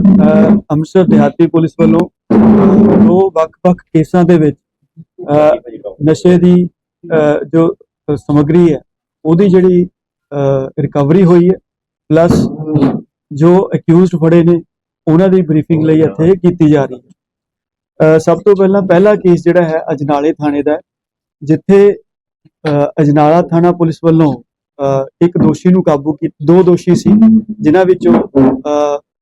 ਅੰਮ੍ਰਿਤਸਰ ਦਿਹਾਤੀ ਪੁਲਿਸ ਵੱਲੋਂ ਦੋ ਵੱਖ-ਵੱਖ ਕੇਸਾਂ ਦੇ ਵਿੱਚ ਨਸ਼ੇ ਦੀ ਜੋ ਸਮੱਗਰੀ ਹੈ, ਉਹਦੀ ਜਿਹੜੀ ਰਿਕਵਰੀ ਹੋਈ ਹੈ ਪਲੱਸ ਜੋ ਅਕਿਊਜ਼ਡ ਫੜੇ ਨੇ, ਉਹਨਾਂ ਦੀ ਬਰੀਫਿੰਗ ਲਈ ਇੱਥੇ ਕੀਤੀ ਜਾ ਰਹੀ ਹੈ। ਅਹ ਸਭ ਤੋਂ ਪਹਿਲਾਂ ਪਹਿਲਾ ਕੇਸ ਜਿਹੜਾ ਹੈ ਅਜਨਾਲੇ ਥਾਣੇ ਦਾ ਜਿੱਥੇ ਅਜਨਾਲਾ ਥਾਣਾ ਪੁਲਿਸ ਵੱਲੋਂ, ਅਹ ਇੱਕ ਦੋਸ਼ੀ ਨੂੰ ਕਾਬੂ ਕੀ, ਦੋ ਦੋਸ਼ੀ ਸੀ, ਜਿਨ੍ਹਾਂ ਵਿੱਚੋਂ, ਅਹ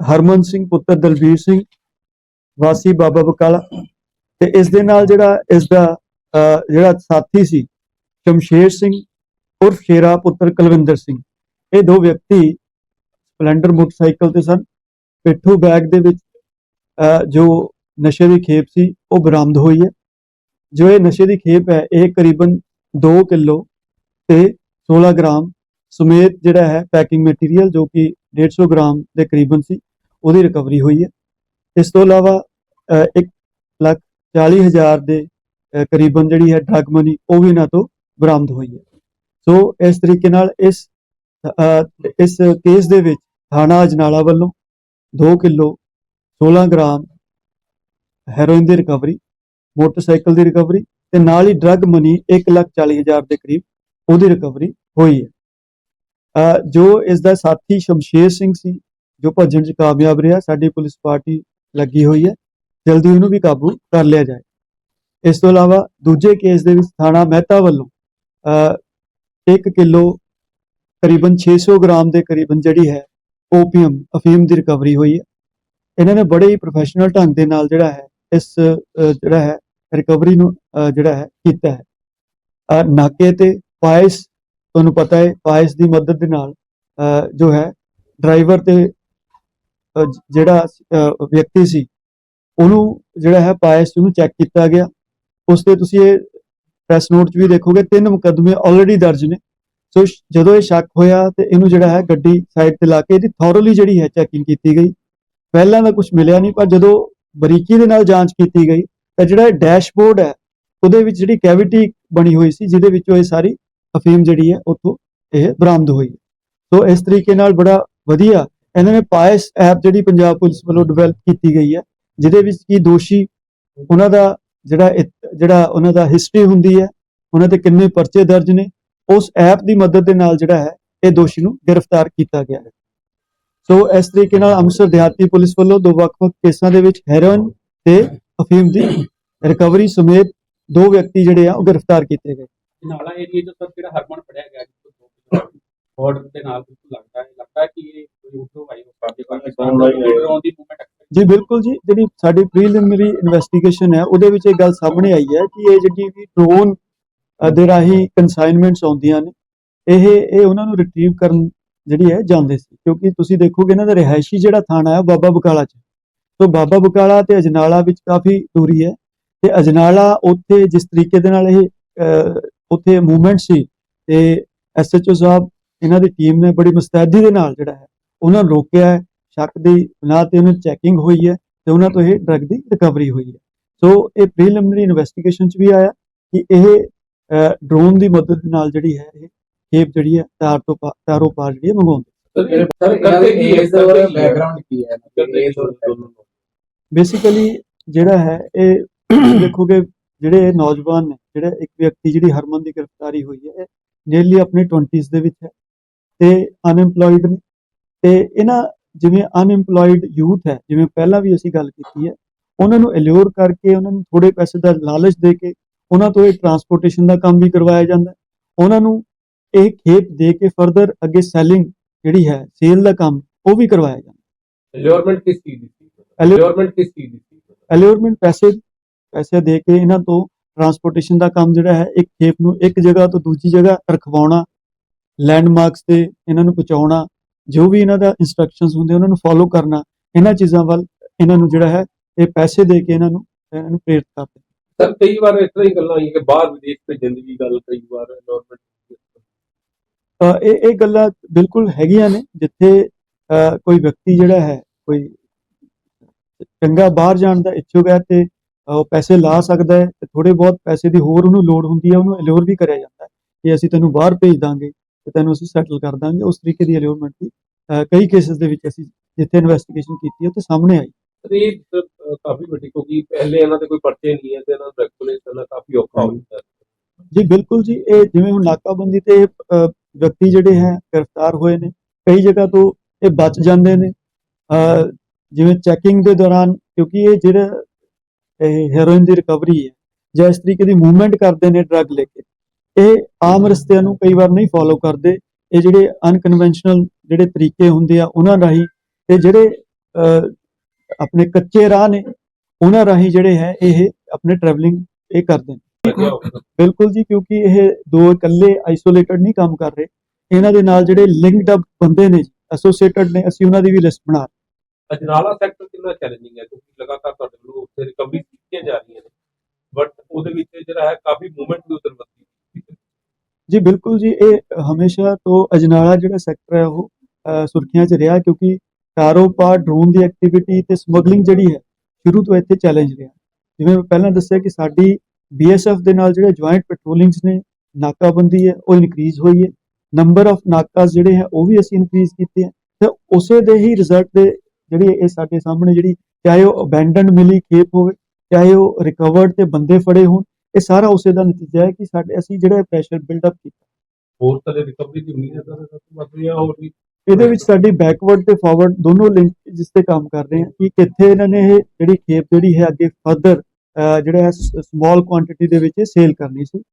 ਹਰਮਨ ਸਿੰਘ, ਪੁੱਤਰ ਦਲਬੀਰ ਸਿੰਘ, ਵਾਸੀ ਬਾਬਾ ਬਕਾਲਾ ਤੇ ਇਸ ਦੇ ਨਾਲ ਜਿਹੜਾ ਇਸ ਦਾ ਜਿਹੜਾ ਸਾਥੀ ਸੀ ਸ਼ਮਸ਼ੇਰ ਸਿੰਘ, ਉਰਫ ਸ਼ੇਰਾ ਪੁੱਤਰ ਕੁਲਵਿੰਦਰ ਸਿੰਘ। ਇਹ ਦੋ ਵਿਅਕਤੀ ਸਪਲੈਂਡਰ ਮੋਟਰਸਾਈਕਲ ਤੇ ਸਨ। ਪਿੱਠੂ ਬੈਗ ਦੇ ਵਿੱਚ ਜੋ ਨਸ਼ੇ ਦੀ ਖੇਪ ਸੀ, ਉਹ ਬਰਾਮਦ ਹੋਈ ਹੈ। ਜੋ ਇਹ ਨਸ਼ੇ ਦੀ ਖੇਪ ਹੈ, ਇਹ ਕਰੀਬਨ 2 ਕਿਲੋ ਤੇ 16 ਗ੍ਰਾਮ ਸਮੇਤ ਜਿਹੜਾ ਹੈ, ਪੈਕਿੰਗ ਮਟੀਰੀਅਲ ਜੋ ਕਿ 150 ਗ੍ਰਾਮ ਦੇ ਕਰੀਬਨ ਸੀ। ਉਹਦੀ ਰਿਕਵਰੀ ਹੋਈ ਹੈ। ਇਸ ਤੋਂ ਇਲਾਵਾ 1 ਲੱਖ 40 ਹਜ਼ਾਰ ਦੇ ਕਰੀਬਨ ਜਿਹੜੀ ਹੈ ਡਰਗ ਮਨੀ ਉਹ ਵੀ ਇਹਨਾਂ ਤੋਂ ਬਰਾਮਦ ਹੋਈ ਹੈ। ਸੋ ਇਸ ਤਰੀਕੇ ਨਾਲ ਇਸ ਇਸ ਕੇਸ ਦੇ ਵਿੱਚ ਥਾਣਾ ਅਜਨਾਲਾ ਵੱਲੋਂ 2 ਕਿਲੋ 16 ਗ੍ਰਾਮ ਹੈਰੋਇਨ ਦੀ ਰਿਕਵਰੀ ਮੋਟਰਸਾਈਕਲ ਦੀ ਰਿਕਵਰੀ ਤੇ ਨਾਲ ਹੀ ਡਰੱਗ ਮਨੀ 1 ਲੱਖ 40 ਹਜ਼ਾਰ ਦੇ ਕਰੀਬ ਉਹਦੀ ਰਿਕਵਰੀ ਹੋਈ ਹੈ। ਜੋ ਇਸ ਦਾ ਸਾਥੀ ਸ਼ਮਸ਼ੇਰ ਸਿੰਘ ਸੀ ਜੋ ਭੱਜਣ 'ਚ ਕਾਮਯਾਬ ਰਿਹਾ ਸਾਡੀ ਪੁਲਿਸ ਪਾਰਟੀ ਲੱਗੀ ਹੋਈ ਹੈ। ਜਲਦੀ ਉਹਨੂੰ ਵੀ ਕਾਬੂ ਕਰ ਲਿਆ ਜਾਏ। ਇਸ ਤੋਂ ਇਲਾਵਾ ਦੂਜੇ ਕੇਸ ਦੇ ਵਿੱਚ ਥਾਣਾ ਮਹਿਤਾ ਵੱਲੋਂ ਅਹ 1 ਕਿਲੋ ਕਰੀਬਨ 600 ਗ੍ਰਾਮ ਦੇ ਕਰੀਬਨ ਜਿਹੜੀ ਹੈ ਓਪੀਅਮ ਅਫੀਮ ਦੀ ਰਿਕਵਰੀ ਹੋਈ ਹੈ। ਇਹਨਾਂ ਨੇ ਬੜੇ ਹੀ ਪ੍ਰੋਫੈਸ਼ਨਲ ਢੰਗ ਦੇ ਨਾਲ ਜਿਹੜਾ ਹੈ ਇਸ ਜਿਹੜਾ ਹੈ ਰਿਕਵਰੀ ਨੂੰ ਜਿਹੜਾ ਹੈ ਕੀਤਾ ਹੈ। ਨਾਕੇ ਤੇ ਪਾਇਸ ਤੁਹਾਨੂੰ ਪਤਾ ਹੈ ਪਾਇਸ ਦੀ ਮਦਦ ਦੇ ਨਾਲ ਅਹ, ਜੋ ਹੈ ਡਰਾਈਵਰ ਤੇ ਜਿਹੜਾ ਵਿਅਕਤੀ ਸੀ, ਉਹਨੂੰ ਜਿਹੜਾ ਹੈ ਪਾਇਸ ਨੂੰ ਚੈੱਕ ਕੀਤਾ ਗਿਆ। ਉਸ ਤੇ ਤੁਸੀਂ ਇਹ ਪ੍ਰੈਸ ਨੋਟ 'ਚ ਵੀ ਦੇਖੋਗੇ, ਤਿੰਨ ਮੁਕੱਦਮੇ ਆਲਰੇਡੀ ਦਰਜ ਨੇ। ਸੋ ਜਦੋਂ ਇਹ ਸ਼ੱਕ ਹੋਇਆ ਤੇ ਇਹਨੂੰ ਜਿਹੜਾ ਹੈ ਗੱਡੀ ਸਾਈਡ ਤੇ ਲਾ ਕੇ ਇਹਦੀ ਥੋਰਲੀ ਜਿਹੜੀ ਹੈ ਚੈਕਿੰਗ ਕੀਤੀ ਗਈ। ਪਹਿਲਾਂ ਤਾਂ ਕੁਝ ਮਿਲਿਆ ਨਹੀਂ, ਪਰ ਜਦੋਂ ਬਰੀਕੀ ਦੇ ਨਾਲ ਜਾਂਚ ਕੀਤੀ ਗਈ, ਤਾਂ ਜਿਹੜਾ ਡੈਸ਼ਬੋਰਡ ਹੈ, ਉਹਦੇ ਵਿੱਚ ਜਿਹੜੀ ਕੈਵਿਟੀ ਬਣੀ ਹੋਈ ਸੀ, ਜਿਹਦੇ ਵਿੱਚੋਂ ਇਹ ਸਾਰੀ ਅਫੀਮ ਜਿਹੜੀ ਹੈ, ਉੱਥੋਂ ਇਹ ਬਰਾਮਦ ਹੋਈ ਸੋ ਇਸ ਤਰੀਕੇ ਨਾਲ ਬੜਾ ਵਧੀਆ ਇਹਨਾਂ ਨੇ ਪਾਇਸ ਐਪ ਜਿਹੜੀ ਪੰਜਾਬ ਪੁਲਿਸ ਵੱਲੋਂ ਡਿਵੈਲਪ ਕੀਤੀ ਗਈ ਹੈ, ਜਿਹਦੇ ਵਿੱਚ ਕੀ ਦੋਸ਼ੀ ਉਹਨਾਂ ਦਾ ਜਿਹੜਾ ਜਿਹੜਾ ਉਹਨਾਂ ਦਾ ਹਿਸਟਰੀ ਹੁੰਦੀ ਹੈ, ਉਹਨਾਂ ਤੇ ਕਿੰਨੇ ਪਰਚੇ ਦਰਜ ਨੇ, ਉਸ ਐਪ ਦੀ ਮਦਦ ਦੇ ਨਾਲ ਜਿਹੜਾ ਹੈ, ਇਹ ਦੋਸ਼ੀ ਨੂੰ ਗ੍ਰਿਫਤਾਰ ਕੀਤਾ ਗਿਆ ਹੈ। ਸੋ ਇਸ ਤਰੀਕੇ ਨਾਲ ਅੰਮ੍ਰਿਤਸਰ ਦਿਹਾਤੀ ਪੁਲਿਸ ਵੱਲੋਂ ਦੋ ਵੱਖ-ਵੱਖ ਕੇਸਾਂ ਦੇ ਵਿੱਚ ਹੈਰੋਇਨ ਤੇ ਅਫੀਮ ਦੀ ਰਿਕਵਰੀ ਸਮੇਤ ਦੋ ਵਿਅਕਤੀ ਜਿਹੜੇ ਆ, ਉਹ ਗ੍ਰਿਫਤਾਰ ਕੀਤੇ ਗਏ। ਨਾਲਾ ਏਰੀਆ ਤੋਂ ਸਰ ਜਿਹੜਾ ਹਰਮਨ ਫੜਿਆ ਗਿਆ ਜਿਸ ਤੋਂ ਦੇ ਨਾਲ ਬਿਲਕੁਲ ਲੱਗਦਾ ਹੈ। ਲੱਗਦਾ ਕਿ ਉਸ ਦੇ ਮੂਵਮੈਂਟ ਜੀ ਬਿਲਕੁਲ ਜੀ। ਜਿਹੜੀ ਸਾਡੀ ਪ੍ਰੀਲਿਮਿਨਰੀ ਇਨਵੈਸਟੀਗੇਸ਼ਨ ਹੈ ਉਹਦੇ ਵਿੱਚ ਇਹ ਗੱਲ ਸਾਹਮਣੇ ਆਈ ਹੈ ਕਿ ਇਹ ਜਿਹੜੀ ਵੀ ਡਰੋਨ ਦੇ ਰਾਹੀਂ ਕਨਸਾਈਨਮੈਂਟਸ ਆਉਂਦੀਆਂ ਨੇ ਇਹ ਇਹ ਉਹਨਾਂ ਨੂੰ ਰਿਟਰੀਵ ਕਰਨ ਜਿਹੜੀ ਹੈ ਜਾਂਦੇ ਸੀ। ਕਿਉਂਕਿ ਤੁਸੀਂ ਦੇਖੋਗੇ ਇਹਨਾਂ ਦਾ ਰਿਹਾਇਸ਼ੀ ਜਿਹੜਾ ਥਾਣਾ ਹੈ ਬਾਬਾ ਬਕਾਲਾ ਚ ਤੋਂ ਬਾਬਾ ਬਕਾਲਾ ਤੇ ਅਜਨਾਲਾ ਵਿੱਚ ਕਾਫੀ ਦੂਰੀ ਹੈ ਤੇ ਅਜਨਾਲਾ ਉੱਥੇ ਜਿਸ ਤਰੀਕੇ ਦੇ ਨਾਲ ਇਹ ਉੱਥੇ ਮੂਵਮੈਂਟ ਸੀ ਤੇ ਐਸਐਚਓ ਸਾਹਿਬ ਇਹਨਾਂ ਦੀ ਟੀਮ ਨੇ ਬੜੀ ਮੁਸਤੈਦੀ ਦੇ ਨਾਲ ਜਿਹੜਾ ਹੈ ਉਹਨਾਂ ਨੂੰ ਰੋਕਿਆ ਹੈ ਸ਼ੱਕ ਦੀ ਬਣਾ ਤੇ ਉਹਨਾਂ ਚੈਕਿੰਗ ਹੋਈ ਹੈ ਤੇ ਉਹਨਾਂ ਤੋਂ ਇਹ ਡਰਗ ਦੀ ਰਿਕਵਰੀ ਹੋਈ ਹੈ। ਸੋ ਇਹ ਪ੍ਰੀਲਿਮਿਨਰੀ ਇਨਵੈਸਟੀਗੇਸ਼ਨ ਚ ਵੀ ਆਇਆ ਕਿ ਇਹ ਡਰੋਨ ਦੀ ਮਦਦ ਦੇ ਨਾਲ ਜਿਹੜੀ ਹੈ ਇਹ ਖੇਪ ਜਿਹੜੀ ਹੈ ਤਾਰ ਤੋਂ ਤਾਰੋਂ ਪਾਰ ਜਿਹੜੀ ਹੈ ਮੰਗਵਾਉਂਦੇ ਸਰ ਕਰਦੇ ਕੀ ਹੈ? ਸਰ ਬੈਕਗ੍ਰਾਉਂਡ ਕੀ ਹੈ? ਬੇਸਿਕਲੀ ਜਿਹੜਾ ਹੈ ਇਹ ਦੇਖੋਗੇ ਜਿਹੜੇ ਇਹ ਨੌਜਵਾਨ ਨੇ ਜਿਹੜਾ ਇੱਕ ਵਿਅਕਤੀ ਜਿਹੜੀ ਹਰਮਨ ਦੀ ਗ੍ਰਿਫਤਾਰੀ ਹੋਈ ਹੈ ਇਹ ਨੀਅਰਲੀ ਆਪਣੇ 20s ਦੇ ਵਿੱਚ ਹੈ। ਤੇ ਅਨਐਮਪਲੋਇਡ ਨੇ। ਤੇ ਇਹਨਾਂ ਜਿਵੇਂ ਅਨਐਮਪਲੋਇਡ ਯੂਥ ਹੈ ਜਿਵੇਂ ਪਹਿਲਾਂ ਵੀ ਅਸੀਂ ਗੱਲ ਕੀਤੀ ਹੈ ਉਹਨਾਂ ਨੂੰ ਅਲਿਓਰ ਕਰਕੇ ਉਹਨਾਂ ਨੂੰ ਥੋੜੇ ਪੈਸੇ ਦਾ ਲਾਲਚ ਦੇ ਕੇ ਉਹਨਾਂ ਤੋਂ ਇਹ ਟਰਾਂਸਪੋਰਟੇਸ਼ਨ ਦਾ ਕੰਮ ਵੀ ਕਰਵਾਇਆ ਜਾਂਦਾ ਹੈ। ਉਹਨਾਂ ਨੂੰ ਇਹ ਖੇਪ ਦੇ ਕੇ ਫਰਦਰ ਅੱਗੇ ਸੈਲਿੰਗ ਜਿਹੜੀ ਹੈ ਸੇਲ ਦਾ ਕੰਮ ਉਹ ਵੀ ਕਰਵਾਇਆ ਜਾਂਦਾ ਅਲਿਓਰਮੈਂਟ ਕਿਸ ਚੀਜ਼ ਦੀ ਸੀ? ਅਲਿਓਰਮੈਂਟ ਕਿਸ ਚੀਜ਼ ਦੀ ਸੀ? ਅਲਿਓਰਮੈਂਟ ਪੈਸੇ ਪੈਸੇ ਦੇ ਕੇ ਇਹਨਾਂ ਤੋਂ ਟਰਾਂਸਪੋਰਟੇਸ਼ਨ ਦਾ ਕੰਮ ਜਿਹੜਾ ਹੈ ਇੱਕ ਖੇਪ ਨੂੰ ਇੱਕ ਜਗ੍ਹਾ ਤੋਂ ਦੂਜੀ ਜਗ੍ਹਾ ਰਖਵਾਉਣਾ ਲੈਂਡਮਾਰਕਸ ਤੇ ਇਹਨਾਂ ਨੂੰ ਪਹੁੰਚਾਉਣਾ ਜੋ ਵੀ ਇਹਨਾਂ ਦਾ ਇਨਸਟਰਕਸ਼ਨਸ ਹੁੰਦੇ ਉਹਨਾਂ ਨੂੰ ਫੋਲੋ ਕਰਨਾ ਇਹਨਾਂ ਚੀਜ਼ਾਂ ਵੱਲ ਇਹਨਾਂ ਨੂੰ ਜਿਹੜਾ ਹੈ ਇਹ ਪੈਸੇ ਦੇ ਕੇ ਇਹਨਾਂ ਨੂੰ ਇਹਨਾਂ ਨੂੰ ਪ੍ਰੇਰਿਤ ਕਰਦੇ ਸਰ ਕਈ ਵਾਰ ਇਸ ਤਰ੍ਹਾਂ ਹੀ ਗੱਲਾਂ ਆਈਆਂ ਕਿ ਬਾਹਰ ਵਿਦੇਸ਼ ਭੇਜਣ ਦੀ ਗੱਲ ਕਈ ਵਾਰ ਗਵਰਨਮੈਂਟ ਇਹ ਇਹ ਗੱਲਾਂ ਬਿਲਕੁਲ ਹੈਗੀਆਂ ਨੇ ਜਿੱਥੇ ਕੋਈ ਵਿਅਕਤੀ ਜਿਹੜਾ ਹੈ ਕੋਈ ਚੰਗਾ ਬਾਹਰ ਜਾਣ ਦਾ ਇੱਛੁਕ ਹੈ ਤੇ ਉਹ ਪੈਸੇ ਲਾ ਸਕਦਾ ਹੈ ਤੇ ਥੋੜੇ ਬਹੁਤ ਪੈਸੇ ਦੀ ਹੋਰ ਉਹਨੂੰ ਲੋੜ ਹੁੰਦੀ ਹੈ ਉਹਨੂੰ ਅਲਿਓਰ ਵੀ ਕਰਿਆ ਜਾਂਦਾ ਹੈ ਕਿ ਅਸੀਂ ਤੈਨੂੰ ਬਾਹਰ ਭੇਜ ਦਾਂਗੇ। ਤੇ ਤੈਨੂੰ ਅਸੀਂ ਸੈਟਲ ਕਰ ਦਾਂਗੇ ਉਸ ਤਰੀਕੇ ਦੀ ਅਲਿਓਰਮੈਂਟ ਵੀ ਅ, ਕਈ ਕੇਸਿਸ ਦੇ ਵਿੱਚ ਅਸੀਂ ਜਿੱਥੇ ਇਨਵੈਸਟੀਗੇਸ਼ਨ ਕੀਤੀ ਹੈ ਉਹ ਤੇ ਸਾਹਮਣੇ ਆਈ। ਇਹ ਕਾਫੀ ਵੱਡੀ ਕਿਉਂਕਿ ਪਹਿਲੇ ਇਹਨਾਂ ਦੇ ਕੋਈ ਪਰਚੇ ਨਹੀਂ ਹੈ ਤੇ ਇਹਨਾਂ ਨੂੰ ਰੈਗੂਲੇਟ ਕਰਨਾ ਕਾਫੀ ਔਖਾ ਹੁੰਦਾ। ਜੀ ਬਿਲਕੁਲ ਜੀ ਇਹ ਜਿਵੇਂ ਹੁਣ ਨਾਕਾਬੰਦੀ ਤੇ ਵਿਅਕਤੀ ਜਿਹੜੇ ਹੈ ਗ੍ਰਿਫਤਾਰ ਹੋਏ ਨੇ ਕਈ ਜਗ੍ਹਾ ਤੋਂ ਇਹ ਬਚ ਜਾਂਦੇ ਨੇ। ਜਿਵੇਂ ਚੈਕਿੰਗ ਦੇ ਦੌਰਾਨ ਕਿਉਂਕਿ ਇਹ ਜਿਹੜਾ ਇਹ ਹੈਰੋਇਨ ਦੀ ਰਿਕਵਰੀ ਹੈ ਜਾਂ ਇਸ ਤਰੀਕੇ ਦੀ ਮੂਵਮੈਂਟ ਕਰਦੇ ਨੇ ਡਰੱਗ ਲੈ ਕੇ ਇਹ ਆਮ ਰਸਤਿਆਂ ਨੂੰ ਕਈ ਵਾਰ ਨਹੀਂ ਫੋਲੋ ਕਰਦੇ। ਇਹ ਜਿਹੜੇ ਅਨਕਨਵੈਨਸ਼ਨਲ ਜਿਹੜੇ ਤਰੀਕੇ ਹੁੰਦੇ ਆ ਉਹਨਾਂ ਰਾਹੀਂ ਤੇ ਜਿਹੜੇ ਆਪਣੇ ਕੱਚੇ ਰਾਹ ਨੇ ਉਹਨਾਂ ਰਾਹੀਂ ਜਿਹੜੇ ਹੈ ਇਹ ਆਪਣੇ ਟਰੈਵਲਿੰਗ ਇਹ ਕਰਦੇ ਨੇ। ਬਿਲਕੁਲ ਜੀ ਕਿਉਂਕਿ ਇਹ ਦੋ ਇਕੱਲੇ ਆਈਸੋਲੇਟਡ ਨਹੀਂ ਕੰਮ ਕਰ ਰਹੇ। ਇਹਨਾਂ ਦੇ ਨਾਲ ਜਿਹੜੇ ਲਿੰਕਡ ਅਪ ਬੰਦੇ ਨੇ ਐਸੋਸੀਏਟਡ ਨੇ ਅਸੀਂ ਉਹਨਾਂ ਦੀ ਵੀ ਲਿਸਟ ਬਣਾ ਅਜਨਾਲਾ ਸੈਕਟਰ ਕਿੰਨਾ ਚੈਲੰਜਿੰਗ ਹੈ ਕਿਉਂਕਿ ਲਗਾਤਾਰ ਤੁਹਾਡੇ ਵੱਲੋਂ ਉੱਥੇ ਰਿਕਵਰੀ ਕੀਤੀਆਂ ਜਾ ਰਹੀਆਂ ਨੇ। ਬਟ ਉਹਦੇ ਵਿੱਚ ਜਿਹੜਾ ਹੈ ਕਾਫੀ ਮੂਵਮੈਂਟ ਵੱਧਦੀ ਹੈ ਜੀ ਬਿਲਕੁਲ ਜੀ ਇਹ ਹਮੇਸ਼ਾ ਤੋਂ ਅਜਨਾਲਾ ਜਿਹੜਾ ਸੈਕਟਰ ਹੈ ਉਹ ਅਹ, ਸੁਰਖੀਆਂ 'ਚ ਰਿਹਾ ਕਿਉਂਕਿ ਕਾਰੋਬਾਰ ਡਰੋਨ ਦੀ ਐਕਟੀਵਿਟੀ ਤੇ ਸਮਗਲਿੰਗ ਜਿਹੜੀ ਹੈ ਸ਼ੁਰੂ ਤੋਂ ਇੱਥੇ ਚੈਲੰਜ ਰਿਹਾ। ਜਿਵੇਂ ਮੈਂ ਪਹਿਲਾਂ ਦੱਸਿਆ ਕਿ ਸਾਡੀ ਬੀਐਸਐਫ ਦੇ ਨਾਲ ਜਿਹੜੇ ਜੁਆਇੰਟ ਪੈਟਰੋਲਿੰਗਸ ਨੇ ਨਾਕਾਬੰਦੀ ਹੈ ਉਹ ਇਨਕਰੀਜ਼ ਹੋਈ ਹੈ। ਨੰਬਰ ਆਫ ਨਾਕਾਸ ਜਿਹੜੇ ਹੈ ਉਹ ਵੀ ਅਸੀਂ ਇਨਕਰੀਜ਼ ਕੀਤੇ ਹੈ। ਤੇ ਉਸੇ ਦੇ ਹੀ ਰਿਜ਼ਲਟ ਦੇ ਜਿਹੜੀ ਇਹ ਸਾਡੇ ਸਾਹਮਣੇ ਜਿਹੜੀ ਚਾਹੇ ਉਹ ਅਬੈਂਡਨਡ ਮਿਲੀ ਖੇਪ ਹੋਵੇ ਚਾਹੇ ਉਹ ਰਿਕਵਰਡ ਤੇ ਬੰਦੇ ਫੜੇ ਹੋਣ ਇਹ ਸਾਰਾ ਉਸੇ ਦਾ ਨਤੀਜਾ ਹੈ ਕਿ ਸਾਡੇ ਅਸੀਂ ਜਿਹੜਾ ਪ੍ਰੈਸ਼ਰ ਬਿਲਡ ਅਪ ਕੀਤਾ। ਹੋਰ ਤਰ੍ਹਾਂ ਰਿਕਵਰੀ ਦੀ ਉਮੀਦ ਹੈ ਸਰ ਸਭ ਤੋਂ ਵੱਧ ਜਾਂ ਹੋਰ ਵੀ। ਇਹਦੇ ਵਿੱਚ ਸਾਡੀ ਬੈਕਵਰਡ ਤੇ ਫਾਰਵਰਡ ਦੋਨੋਂ ਲਿੰਕ ਜਿਸ ਤੇ ਕੰਮ ਕਰ ਰਹੇ ਹਾਂ ਕਿ ਕਿੱਥੇ ਇਹਨਾਂ ਨੇ ਇਹ ਜਿਹੜੀ ਖੇਪ ਜਿਹੜੀ ਹੈ ਅੱਗੇ ਫਰਦਰ ਜਿਹੜਾ ਹੈ ਸਮਾਲ ਕੁਆਂਟੀਟੀ ਦੇ ਵਿੱਚ ਸੇਲ ਕਰਨੀ ਸੀ।